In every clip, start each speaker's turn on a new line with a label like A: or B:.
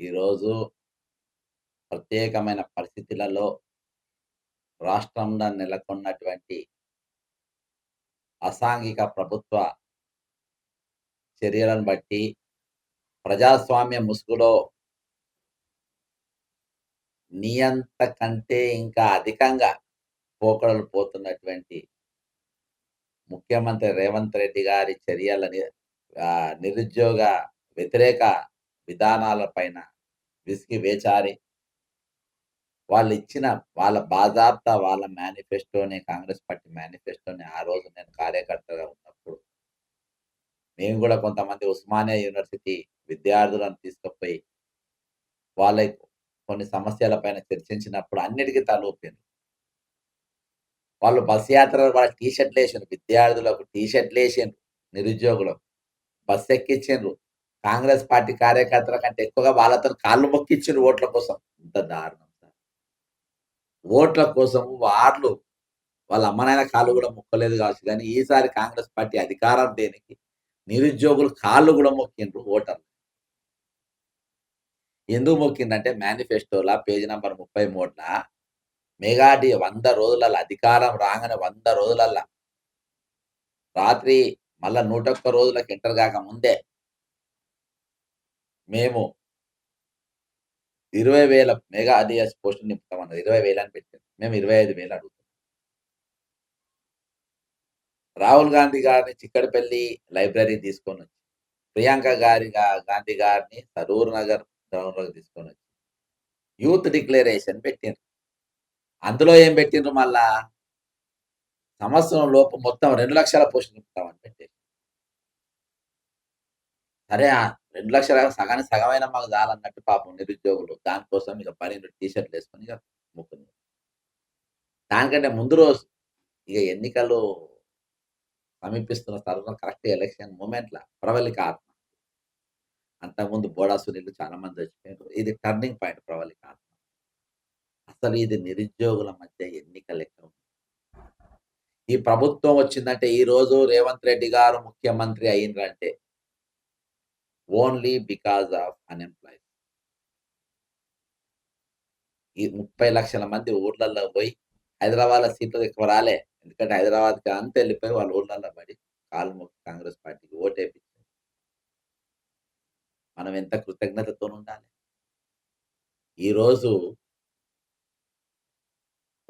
A: ఈరోజు ప్రత్యేకమైన పరిస్థితులలో రాష్ట్రంలో నెలకొన్నటువంటి అసాంఘిక ప్రభుత్వ చర్యలను బట్టి ప్రజాస్వామ్య ముసుగులో నియంత కంటే ఇంకా అధికంగా పోకడలు పోతున్నటువంటి ముఖ్యమంత్రి రేవంత్ రెడ్డి గారి చర్యలని నిరుద్యోగ వ్యతిరేక విధానాల పైన విసిగి వేచారి. వాళ్ళు ఇచ్చిన వాళ్ళ బాజాబ్తా వాళ్ళ మేనిఫెస్టోని కాంగ్రెస్ పార్టీ మేనిఫెస్టోని ఆ రోజు నేను కార్యకర్తగా ఉన్నప్పుడు మేము కూడా కొంతమంది ఉస్మానియా యూనివర్సిటీ విద్యార్థులను తీసుకుపోయి వాళ్ళ కొన్ని సమస్యల పైన చర్చించినప్పుడు అన్నిటికీ తలూపింది వాళ్ళు బస్ యాత్ర వాళ్ళ టీ షర్ట్లు వేసిండ్రు విద్యార్థులకు టీ షర్ట్లు వేసిండ్రు నిరుద్యోగులకు బస్ ఎక్కించిండ్రు కాంగ్రెస్ పార్టీ కార్యకర్తల కంటే ఎక్కువగా వాళ్ళతో కాళ్ళు మొక్కిచ్చిన ఓట్ల కోసం. ఇంత దారుణం సార్. ఓట్ల కోసం వాళ్ళు వాళ్ళ అమ్మనైనా కాళ్ళు కూడా మొక్కలేదు కావచ్చు కానీ ఈసారి కాంగ్రెస్ పార్టీ అధికారం దేనికి? నిరుద్యోగులు కాళ్ళు కూడా మొక్కిండ్రు ఓటర్లు. ఎందుకు మొక్కిందంటే మేనిఫెస్టోలా పేజీ నంబర్ ముప్పై మూడుల మెగాడి వంద రోజులల్ల అధికారం రాగానే వంద రోజులల్లా రాత్రి మళ్ళా నూట ఒక్క రోజులకు ఎంటర్ కాక ముందే మేము ఇరవై వేల మెగా అడిఎస్ పోస్టులు నింపుతామన్నది ఇరవై వేలు అని పెట్టారు. మేము ఇరవై ఐదు వేలు అడుగుతాం. రాహుల్ గాంధీ గారిని చిక్కడపల్లి లైబ్రరీ తీసుకొని వచ్చి ప్రియాంక గారి గాంధీ గారిని సరూర్ నగర్ గ్రౌండ్లోకి తీసుకొని వచ్చి యూత్ డిక్లరేషన్ పెట్టిండ్రు. అందులో ఏం పెట్టిండ్రు మళ్ళా? సంవత్సరం లోపు మొత్తం రెండు లక్షల పోస్టులు నింపుతామని పెట్టారు. సరే రెండు లక్షల సగానికి సగమైన మాకు చాలన్నట్టు పాపం నిరుద్యోగులు. దానికోసం ఇక పన్నెండు టీషర్ట్లు వేసుకొని ఇక ముక్కుంది దానికంటే ముందు రోజు ఇక ఎన్నికలు సమీపిస్తున్న తరుణం కరెక్ట్ ఎలక్షన్ మూమెంట్ల ప్రవళిక ఆత్మ. అంతకుముందు బోడా సునీళ్ళు చాలా మంది వచ్చిపోయారు ఇది టర్నింగ్ పాయింట్ ప్రవళిక ఆత్మ. అసలు ఇది నిరుద్యోగుల మధ్య ఎన్నిక లెక్క ఈ ప్రభుత్వం వచ్చిందంటే ఈ రోజు రేవంత్ రెడ్డి గారు ముఖ్యమంత్రి అయిందంటే ఓన్లీ బికాజ్ ఆఫ్ అన్ఎంప్లాయ్డ్ ఈ ముప్పై లక్షల మంది ఊర్లలో పోయి హైదరాబాద్ సీట్లు ఎక్కువ రాలే. ఎందుకంటే హైదరాబాద్కి అంత వెళ్ళిపోయి వాళ్ళ ఊర్లలో పడి కాలు కాంగ్రెస్ పార్టీకి ఓటేపించారు మనం ఎంత కృతజ్ఞతతో ఉండాలి. ఈరోజు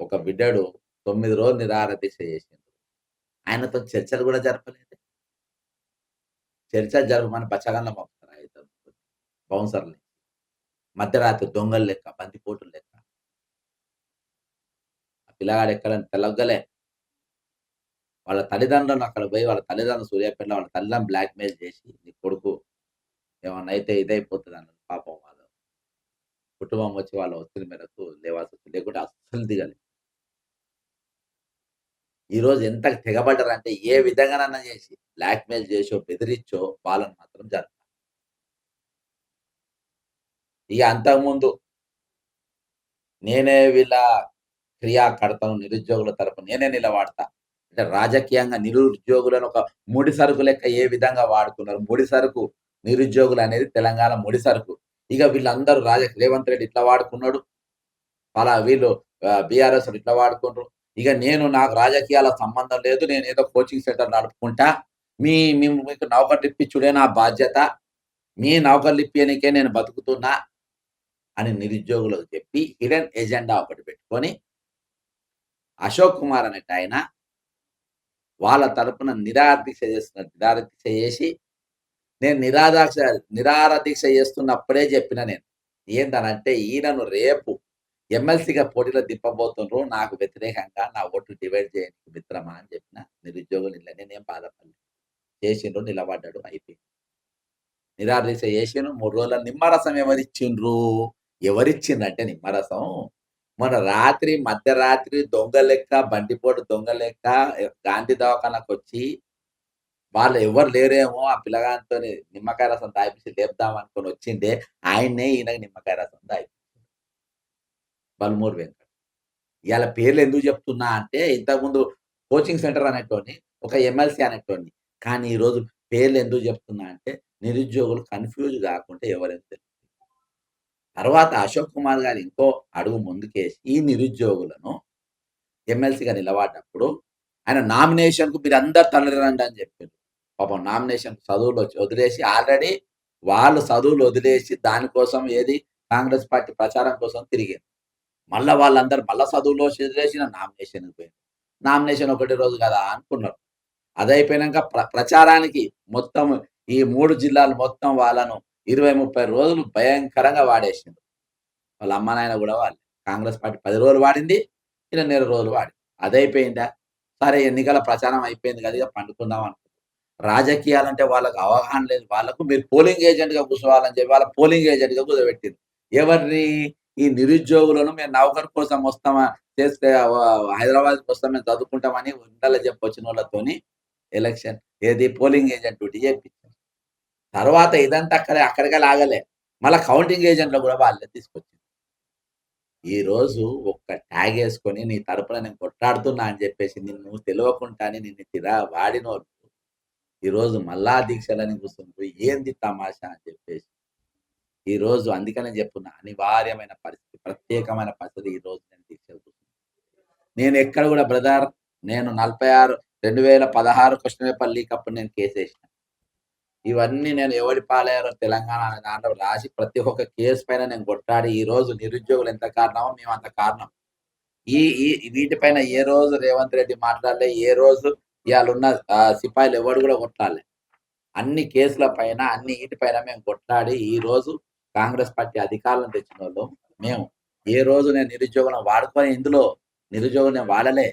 A: ఒక బిడ్డడు తొమ్మిది రోజులు నిరాహార దీక్ష చేసిండు. ఆయనతో చర్చలు కూడా జరపలేదు. చర్చ జరపమని పచ్చగంలో పంపుతారు? అయితే బౌన్సర్ని. మధ్యరాత్రి దొంగలు లెక్క బందిపోటులు లెక్క. ఆ పిల్లగాడు ఎక్కడని తెలగలే వాళ్ళ తల్లిదండ్రులను అక్కడ పోయి వాళ్ళ తల్లిదండ్రులు సూర్యాపేటలో వాళ్ళ తల్లిదండ్రులు బ్లాక్మెయిల్ చేసి నీ కొడుకు ఏమన్నా అయితే ఇదైపోతుంది అన్న పాపం వాళ్ళు. కుటుంబం వచ్చి వాళ్ళ ఒత్తిడి మేరకు లేవాల్సి వచ్చింది లేకుంటే అస్సలు దిగలేదు. ఈరోజు ఎంత తెగబడ్డారంటే ఏ విధంగానన్నా చేసి బ్లాక్మెయిల్ చేసో బెదిరించో వాళ్ళని మాత్రం జరపాలి ఇక అంతకుముందు నేనే వీళ్ళ క్రియాకర్తను నిరుద్యోగుల తరపు నేనే నిలబడతా. అంటే రాజకీయంగా నిరుద్యోగులను ఒక ముడి సరుకు లెక్క ఏ విధంగా వాడుకున్నారు? ముడి సరుకు నిరుద్యోగులు అనేది తెలంగాణ ముడి సరుకు. ఇక వీళ్ళందరూ రాజ రేవంత్ రెడ్డి ఇట్లా వాడుకున్నాడు. అలా వీళ్ళు బీఆర్ఎస్ ఇట్లా వాడుకున్నారు. ఇక నేను నాకు రాజకీయాల సంబంధం లేదు నేను ఏదో కోచింగ్ సెంటర్ నడుపుకుంటా. మీ మీకు నౌకర్ ఇప్పించుడే నా బాధ్యత. మీ నౌకర్లు ఇప్పియనికే నేను బతుకుతున్నా అని నిరుద్యోగులకు చెప్పి హిడెన్ ఎజెండా ఒకటి పెట్టుకొని అశోక్ కుమార్ అనేట ఆయన వాళ్ళ తరపున నిరాదీక్ష చేస్తున్న నిరాదీక్ష చేసి నేను నిరాదాక్ష నిరారదీక్ష చేస్తున్నప్పుడే చెప్పిన నేను. ఏంటనంటే ఈయనను రేపు ఎమ్మెల్సీగా పోటీలో దిప్పబోతుండ్రు నాకు వ్యతిరేకంగా నా ఓటు డివైడ్ చేయడానికి మిత్రమా అని చెప్పిన నిరుద్యోగులు ఇలా నేనేం బాధపడలేదు చేసిండ్రు నిలబడ్డాడు అయిపోయింది. నిరాదీక్ష చేసిండ్రు. మూడు రోజుల నిమ్మరసం ఎవరిచ్చిండ్రు? ఎవరిచ్చిండ్రంటే నిమ్మరసం. మన రాత్రి మధ్యరాత్రి దొంగ లెక్క బండిపోటు దొంగ లెక్క గాంధీ దవాఖానకు వచ్చి వాళ్ళు ఎవరు లేరేమో ఆ పిల్లగాంతో నిమ్మకాయ రసం తాగిపించి లేపుదాం అనుకుని వచ్చిండే. ఆయనే ఈయనకి నిమ్మకాయ రసం తాగిపించారు బల్మూరు వెంకట్. ఇవాళ పేర్లు ఎందుకు చెప్తున్నా అంటే ఇంతకుముందు కోచింగ్ సెంటర్ అనేటోని ఒక ఎమ్మెల్సీ అనేటోని కానీ ఈరోజు పేర్లు ఎందుకు చెప్తున్నా అంటే నిరుద్యోగులు కన్ఫ్యూజ్ కాకుండా ఎవరైనా తర్వాత అశోక్ కుమార్ గారు ఇంకో అడుగు ముందుకేసి ఈ నిరుద్యోగులను ఎమ్మెల్సీగా నిలబడ్డప్పుడు ఆయన నామినేషన్‌కు మీరందరూ తరలిరండి అని చెప్పారు. పాపం నామినేషన్ చదువులు వచ్చి వదిలేసి ఆల్రెడీ వాళ్ళు చదువులు వదిలేసి దానికోసం ఏది కాంగ్రెస్ పార్టీ ప్రచారం కోసం తిరిగారు. మళ్ళా వాళ్ళందరూ మళ్ళీ చదువులో వదిలేసి నామినేషన్‌కి పోయింది నామినేషన్ ఒకటి రోజు కదా అనుకున్నారు. అదైపోయినాక ప్ర ప్రచారానికి మొత్తం ఈ మూడు జిల్లాలు మొత్తం వాళ్ళను 20, 30 రోజులు భయంకరంగా వాడేసిండు. వాళ్ళ అమ్మ నాయన కూడా వాళ్ళు కాంగ్రెస్ పార్టీ పది రోజులు వాడింది. ఈయన నెల రోజులు వాడింది. అదైపోయిందా సరే ఎన్నికల ప్రచారం అయిపోయింది కదా! ఇక పండుకుందాం అనుకున్నారు. రాజకీయాలంటే వాళ్ళకి అవగాహన లేదు. వాళ్ళకు మీరు పోలింగ్ ఏజెంట్‌గా కూర్చోవాలని చెప్పి వాళ్ళ పోలింగ్ ఏజెంట్‌గా కూర్చోబెట్టిండ్రు. ఎవరిని? ఈ నిరుద్యోగులను మేము నౌకర్ కోసం వస్తామా చేస్తే హైదరాబాద్ వస్తాం మేము చదువుకుంటామని ఉండాలో చెప్పి వచ్చినోళ్ళతోని ఎలక్షన్ ఏది పోలింగ్ ఏజెంట్ డ్యూటీ చేపించారు. తర్వాత ఇదంతా అక్కడే అక్కడికే లాగలే మళ్ళీ కౌంటింగ్ ఏజెంట్‌లు కూడా వాళ్ళే తీసుకొచ్చింది ఈరోజు ఒక్క ట్యాగ్ వేసుకొని నీ తరపున నేను కొట్లాడుతున్నా అని చెప్పేసి నిన్ను తెలియకుండా నిన్ను తిరా వాడినోళ్ళు ఈరోజు మళ్ళా దీక్షలని కూర్చుండ్రు. ఏంది తమాషా అని చెప్పేసి. ఈ రోజు అందుకనే చెప్తున్నా అనివార్యమైన పరిస్థితి, ప్రత్యేకమైన పరిస్థితి ఈ రోజు నేను తీసుకెళ్తున్నాను నేను ఎక్కడ కూడా బ్రదర్ నేను నలభై ఆరు రెండు వేల పదహారు క్వశ్చన్ పేపర్ లీక్ అప్పుడు నేను కేసేసిన. ఇవన్నీ నేను ఎవడి పాలయ్యారో తెలంగాణ అనే దాంట్లో రాసి ప్రతి ఒక్క కేసు పైన నేను కొట్టాడు ఈ రోజు నిరుద్యోగులు ఎంత కారణమో మేము అంత కారణం. ఈ ఈ వీటిపైన ఏ రోజు రేవంత్ రెడ్డి మాట్లాడలే. ఏ రోజు ఇవాళ ఉన్న సిపాయిలు ఎవడు కూడా కొట్టాలి అన్ని కేసుల పైన అన్ని వీటిపైన మేము కొట్లాడి రోజు కాంగ్రెస్ పార్టీ అధికారం తెచ్చిన వాళ్ళు మేము. ఏ రోజు నేను నిరుద్యోగం వాడుకొని ఇందులో నిరుద్యోగం నేను వాడలే.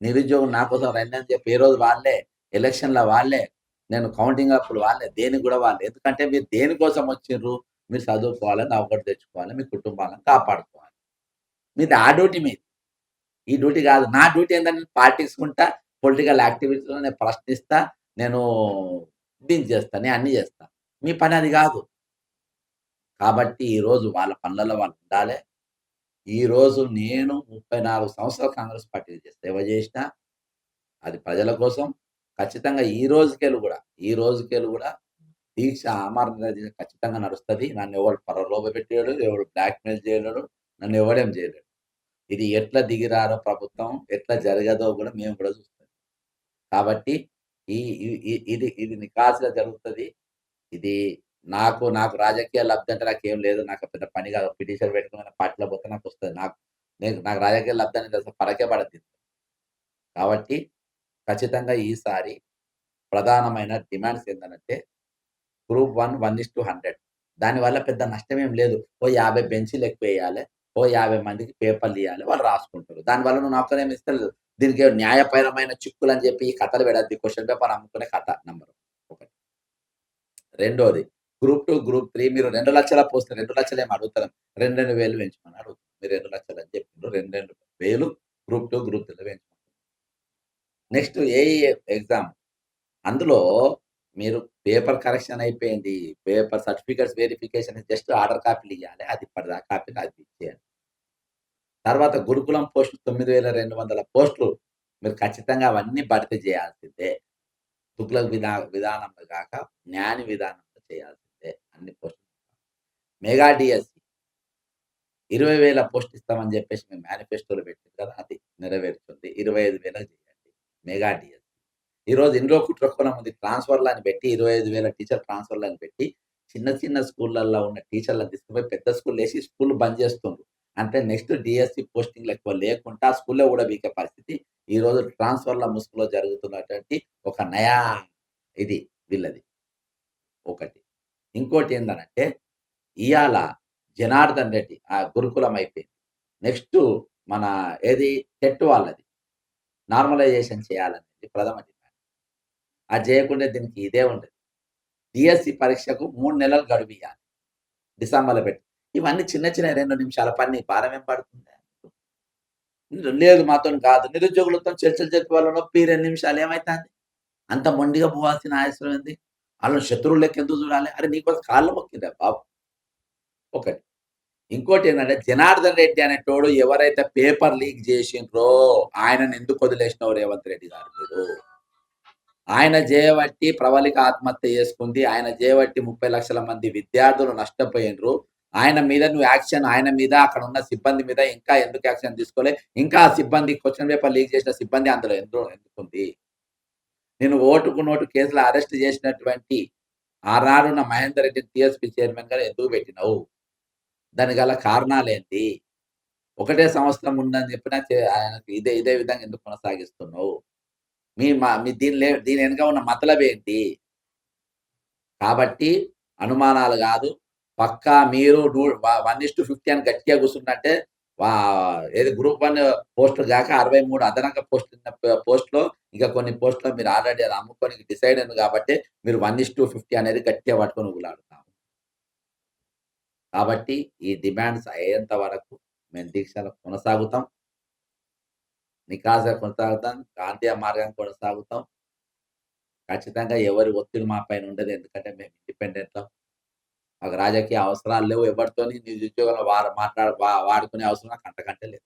A: నిరుద్యోగం నా కోసం రండి అని చెప్పి ఏ రోజు వాళ్ళే ఎలక్షన్‌ల వాళ్ళే నేను కౌంటింగ్ అప్పుడు వాళ్ళే దేనికి కూడా వాళ్ళే ఎందుకంటే మీరు దేనికోసం వచ్చిండ్రు? మీరు చదువుకోవాలి, ఒకటి తెచ్చుకోవాలి, మీ కుటుంబాలను కాపాడుకోవాలి. మీది ఆ డ్యూటీ మీది. ఈ డ్యూటీ కాదు. నా డ్యూటీ ఏంటంటే పాటించుకుంటా పొలిటికల్ యాక్టివిటీలో నేను ప్రశ్నిస్తా, నేను దీన్ని చేస్తా. నేను అన్నీ చేస్తా. మీ పని అది కాదు. కాబట్టి ఈరోజు వాళ్ళ పనులలో వాళ్ళు ఉండాలే. ఈరోజు నేను 34 సంవత్సరాలు కాంగ్రెస్ పార్టీకి సేవ చేసిన అది ప్రజల కోసం. ఖచ్చితంగా ఈ రోజుకెళ్ళి కూడా, ఈ రోజుకెళ్ళి కూడా దీక్ష ఆమరణ ఖచ్చితంగా నడుస్తుంది నన్ను ఎవడు పెట్టాడు ఎవడు బ్లాక్‌మెయిల్ చేయలేడు. నన్ను ఎవడేం చేయలేడు. ఇది ఎట్లా దిగిరారో ప్రభుత్వం, ఎట్లా జరగదో కూడా మేము కూడా చూస్తాం. కాబట్టి ఈ ఇది ఇది నికార్సుగా జరుగుతుంది ఇది నాకు నాకు రాజకీయ లబ్ధి అంటే నాకు ఏం లేదు. నాకు పెద్ద పని కాదు. పిటిషన్ పెట్టుకుని పార్టీలో పోతే వస్తుంది నాకు నేను నాకు రాజకీయ లబ్ధి అనేది అసలు పరకే పడద్ది కాబట్టి ఖచ్చితంగా ఈసారి ప్రధానమైన డిమాండ్స్ ఏందనంటే గ్రూప్ 1 1:100 దానివల్ల పెద్ద నష్టం ఏం లేదు. ఓ 50 బెంచీలు ఎక్కువేయాలే. ఓ 50 మందికి పేపర్‌లు ఇవ్వాలి వాళ్ళు రాసుకుంటారు. దానివల్ల నువ్వు నౌకరేమి ఇస్తలేదు. దీనికి న్యాయపరమైన అని చెప్పి ఈ కథలు పెడద్ది క్వశ్చన్ పేపర్ అమ్ముకునే కథ నెంబర్ ఒకటి. రెండోది గ్రూప్ టూ గ్రూప్ త్రీ మీరు రెండు లక్షల పోస్ట్ 2,00,000 ఏమి అడుగుతారు రెండు రెండు వేలు పెంచమని అడుగుతారు మీరు 2,00,000 అని చెప్పిండ్రు. 2, 2,000 గ్రూప్ టూ గ్రూప్ 3లో పెంచమంటున్నారు. నెక్స్ట్ ఏ ఎగ్జామ్. అందులో మీరు పేపర్ కరెక్షన్ అయిపోయింది. Paper certificates verification just order కాపీలు ఇవ్వాలి అది ఇప్పటిదాకా కాపీలు అది ఇచ్చేయాలి. తర్వాత గురుకులం పోస్టులు 9200 పోస్టులు మీరు ఖచ్చితంగా అవన్నీ భర్తీ చేయాల్సిందే. తుగ్లక్ విధా విధానంలో కాక న్యాయ విధానంలో చేయాల్సిందే అన్ని పోస్టులు. మెగా డిఎస్సి ఇరవై వేల పోస్ట్ ఇస్తామని చెప్పేసి మేము మేనిఫెస్టోలో పెట్టింది కదా! అది నెరవేరుతుంది. 25,000 చేయండి. మెగా డిఎస్సి ఈరోజు ఇంట్లో కుట్రకోణం ఉంది. అని పెట్టి 25,000 టీచర్ ట్రాన్స్‌ఫర్‌లని పెట్టి చిన్న చిన్న స్కూళ్ళల్లో ఉన్న టీచర్‌లను తీసుకుపోయి పెద్ద స్కూల్ వేసి స్కూల్ బంద్ చేస్తుండ్రు. అంటే నెక్స్ట్ డిఎస్సి పోస్టింగ్‌లు ఎక్కువ లేకుండా స్కూల్‌లో కూడా వీకే పరిస్థితి ఈరోజు ట్రాన్స్‌ఫర్‌ల ముసుగులో జరుగుతున్నటువంటి ఒక నయా ఇది వీళ్ళది. ఒకటి. ఇంకోటి ఏందనంటే ఇవాళ జనార్దన్ రెడ్డి ఆ గురుకులం అయిపోయింది. నెక్స్ట్ మన ఏది టెట్ వాళ్ళది. నార్మలైజేషన్ చేయాలనేది ప్రథమ డిమాండ్. అది చేయకుండా దీనికి ఇదే ఉండదు. డిఎస్సి పరీక్షకు మూడు నెలలు గడువియ్యాలి. డిసెంబర్‌లో పెట్టి. ఇవన్నీ చిన్న చిన్న రెండు నిమిషాల పని భారం ఏం పడుతుంది? లేదు మాతో కాదు. నిరుద్యోగులతో చర్చలు చెప్పే వాళ్ళ నొప్పి రెండు నిమిషాలు ఏమవుతుంది అంత మొండిగా పోవాల్సిన అవసరం ఏంది? వాళ్ళని శత్రువు లెక్క ఎందుకు చూడాలి? అరే నీకోసం కాళ్ళు మొక్కిందా బాబు. ఒకటి. ఏంటంటే జనార్దన్ రెడ్డి అనేటోడు ఎవరైతే పేపర్ లీక్ చేసిండ్రో ఆయనను ఎందుకు వదిలేసినావు రేవంత్ రెడ్డి గారు మీరు? ఆయన చేయబట్టి ప్రవళిక ఆత్మహత్య చేసుకుంది. ఆయన చేయబట్టి 30,00,000 మంది విద్యార్థులు నష్టపోయిండ్రు. ఆయన మీద నువ్వు యాక్షన్ ఆయన మీద అక్కడ ఉన్న సిబ్బంది మీద ఇంకా ఎందుకు యాక్షన్ తీసుకోలే? ఇంకా ఆ సిబ్బంది క్వశ్చన్ పేపర్ లీక్ చేసిన సిబ్బంది అందులో ఎందుకు ఎందుకుంది? నేను ఓటుకు నోటు కేసులు అరెస్ట్ చేసినటువంటి ఆనాడున్న మహేందర్ రెడ్డి టీఎస్‌పీ గారు ఎందుకు పెట్టినవు? దానికి గల కారణాలేంటి? ఒకటే సంవత్సరం ఉందని చెప్పిన ఆయనకు ఇదే ఇదే విధంగా ఎందుకు కొనసాగిస్తున్నావు? మీ మ మీ దీని దీని వెనక ఉన్న మతలబేంటి? కాబట్టి అనుమానాలు కాదు పక్కా మీరు డు వ 1:50 అని గట్టిగా కూర్చున్నట్టే ఏది గ్రూప్ వన్ పోస్ట్ కాక అరవై మూడు అదనంగా పోస్ట్ పోస్ట్లో ఇంకా కొన్ని పోస్ట్‌లో మీరు ఆల్రెడీ అది అమ్ముకొని డిసైడ్ అయింది కాబట్టి మీరు 1:50 అనేది గట్టిగా పట్టుకొని ఊగులాడుతా కాబట్టి ఈ డిమాండ్స్ అయ్యేంత వరకు మేము దీక్షలో కొనసాగుతాం. నికాస కొనసాగుతాం. గాంధేయ మార్గం కొనసాగుతాం. ఖచ్చితంగా ఎవరి ఒత్తిడి మా పైన ఉండదు. ఎందుకంటే మేము ఇండిపెండెంట్‌లం. మాకు రాజకీయ అవసరాలు లేవు. ఎవరితోని నిరుద్యోగంలో వారు మాట్లాడ వాడుకునే అవసరం నాకు అంతకంటే లేదు.